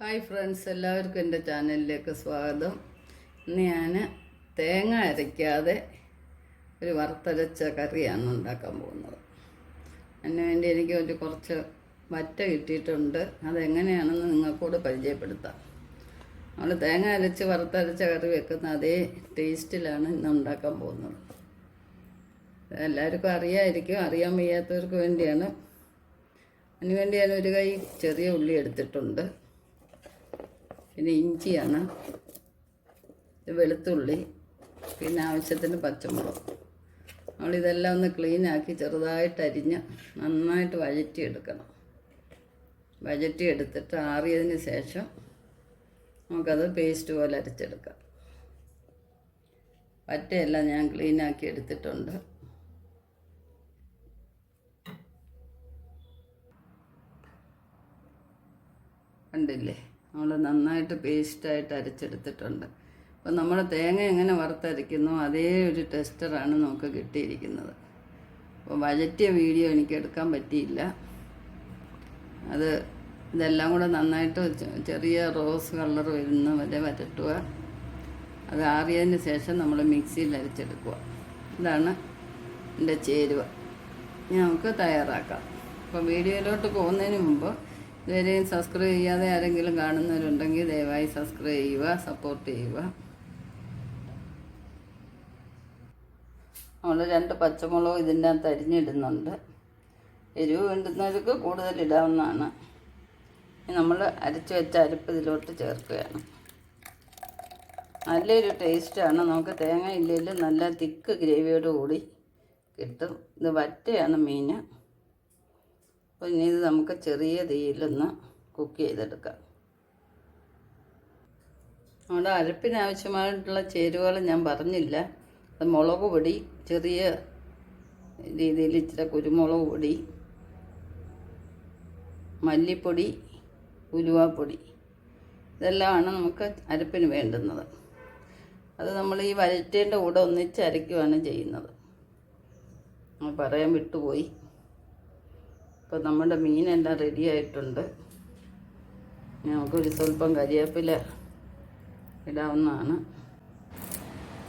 Hi friends എല്ലാവർക്കും എന്റെ ചാനലിലേക്ക് സ്വാഗതം. ഇന്ന് ഞാൻ തേങ്ങ അരയ്ക്കാതെ ഒരു വറുത്തരച്ച കറിയാണ് ഉണ്ടാക്കാൻ പോകുന്നത്. അതിന് വേണ്ടി എനിക്ക് ഒരു കുറച്ച് വറ്റ കിട്ടിയിട്ടുണ്ട്. അതെങ്ങനെയാണെന്ന് നിങ്ങൾക്കൂട് പരിചയപ്പെടുത്താം. നമ്മൾ തേങ്ങ അരച്ച് വറുത്തരച്ച കറി വെക്കുന്ന അതേ ടേസ്റ്റിലാണ് ഇന്ന് ഉണ്ടാക്കാൻ പോകുന്നത്. എല്ലാവർക്കും അറിയാമായിരിക്കും അറിയാൻ വയ്യാത്തവർക്ക് വേണ്ടിയാണ്. അതിനുവേണ്ടി ഞാൻ ഒരു കൈ ചെറിയ ഉള്ളി എടുത്തിട്ടുണ്ട്. പിന്നെ ഇഞ്ചിയാണ്. വെളുത്തുള്ളി പിന്നെ ആവശ്യത്തിന് പച്ചമുളക്. നമ്മളിതെല്ലാം ഒന്ന് ക്ലീനാക്കി ചെറുതായിട്ട് അരിഞ്ഞ് നന്നായിട്ട് വഴറ്റി എടുക്കണം വഴറ്റി എടുത്തിട്ട് ആറിയതിന് ശേഷം നമുക്കത് പേസ്റ്റ് പോലെ അരച്ചെടുക്കാം. പറ്റയെല്ലാം ഞാൻ ക്ലീനാക്കി എടുത്തിട്ടുണ്ട്. കണ്ടില്ലേ? നമ്മൾ നന്നായിട്ട് പേസ്റ്റായിട്ട് അരച്ചെടുത്തിട്ടുണ്ട്. അപ്പോൾ നമ്മൾ തേങ്ങ എങ്ങനെ വറുത്തരയ്ക്കുന്നു അതേ ഒരു ടെസ്റ്ററാണ് നമുക്ക് കിട്ടിയിരിക്കുന്നത്. അപ്പോൾ വഴറ്റിയ വീഡിയോ എനിക്ക് എടുക്കാൻ പറ്റിയില്ല. അത് ഇതെല്ലാം കൂടെ നന്നായിട്ട് ചെറിയ റോസ് കളർ വരുന്ന വരെ വരട്ടുക. അത് ആറിയതിന് ശേഷം നമ്മൾ മിക്സിയിൽ അരച്ചെടുക്കുക. ഇതാണ് എന്റെ ചേരുവ. നമുക്ക് തയ്യാറാക്കാം. അപ്പോൾ വീഡിയോയിലോട്ട് പോകുന്നതിന് മുമ്പ് ഇതുവരെയും സബ്സ്ക്രൈബ് ചെയ്യാതെ ആരെങ്കിലും കാണുന്നവരുണ്ടെങ്കിൽ ദയവായി സബ്സ്ക്രൈബ് ചെയ്യുക സപ്പോർട്ട് ചെയ്യുക. നമ്മൾ രണ്ട് പച്ചമുളക് ഇതിന്റെ അകത്ത് അരിഞ്ഞിടുന്നുണ്ട്. എരിവ് വേണ്ടുന്നവർക്ക് കൂടുതൽ ഇടാവുന്നതാണ്. നമ്മൾ അരച്ച് വെച്ച അരിപ്പ് ഇതിലോട്ട് ചേർക്കുകയാണ്. നല്ലൊരു ടേസ്റ്റാണ് നമുക്ക് തേങ്ങ ഇല്ലെങ്കിൽ നല്ല തിക്ക് ഗ്രേവിയോട് കൂടി കിട്ടും. ഇത് വറ്റയാണ് മീൻ അപ്പോൾ ഇനി ഇത് നമുക്ക് ചെറിയ തീയിലൊന്ന് കുക്ക് ചെയ്തെടുക്കാം. നമ്മുടെ അരപ്പിനാവശ്യമായിട്ടുള്ള ചേരുവകൾ ഞാൻ പറഞ്ഞില്ല. അത് മുളക് പൊടി ചെറിയ രീതിയിൽ ഇച്ചിരി കുരുമുളക് പൊടി മല്ലിപ്പൊടി ഉലുവാപ്പൊടി. ഇതെല്ലാമാണ് നമുക്ക് അരപ്പിന് വേണ്ടുന്നത്. അത് നമ്മൾ ഈ വരറ്റേന്റെ കൂടെ ഒന്നിച്ച് അരയ്ക്കുകയാണ് ചെയ്യുന്നത്. പറയാൻ വിട്ടുപോയി. ഇപ്പോൾ നമ്മുടെ മീനെല്ലാം റെഡി ആയിട്ടുണ്ട്. നമുക്കൊരു സ്വല്പം കരിയേപ്പില ഇടാവുന്നതാണ്.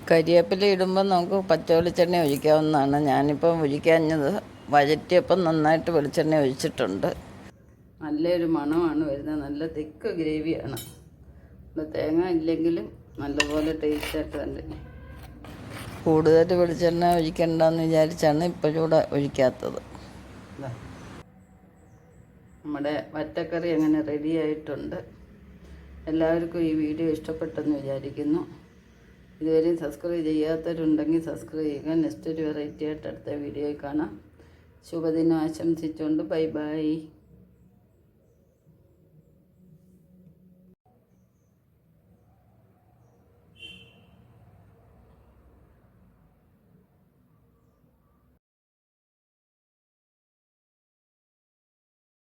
കരിയേപ്പില ഇടുമ്പോൾ നമുക്ക് പച്ച വെളിച്ചെണ്ണ ഒഴിക്കാവുന്നതാണ്. ഞാനിപ്പം ഒഴിക്കാഞ്ഞത് വഴറ്റിയപ്പം നന്നായിട്ട് വെളിച്ചെണ്ണ ഒഴിച്ചിട്ടുണ്ട്. നല്ലൊരു മണമാണ് വരുന്നത്. നല്ല തിക്ക് ഗ്രേവിയാണ്. തേങ്ങ ഇല്ലെങ്കിലും നല്ലപോലെ ടേസ്റ്റായിട്ട് തന്നെ. കൂടുതൽ വെളിച്ചെണ്ണ ഒഴിക്കണ്ടെന്ന് വിചാരിച്ചാണ് ഇപ്പോഴൂടെ ഒഴിക്കാത്തത്. നമ്മുടെ വറ്റക്കറി അങ്ങനെ റെഡി ആയിട്ടുണ്ട്. എല്ലാവർക്കും ഈ വീഡിയോ ഇഷ്ടപ്പെട്ടെന്ന് വിചാരിക്കുന്നു. ഇതുവരെയും സബ്സ്ക്രൈബ് ചെയ്യാത്തവരുണ്ടെങ്കിൽ സബ്സ്ക്രൈബ് ചെയ്യുക. നെക്സ്റ്റ് ഒരു വെറൈറ്റി ആയിട്ട് അടുത്ത വീഡിയോയിൽ കാണാം. ശുഭദിനം ആശംസിച്ചുകൊണ്ട് ബൈ ബൈ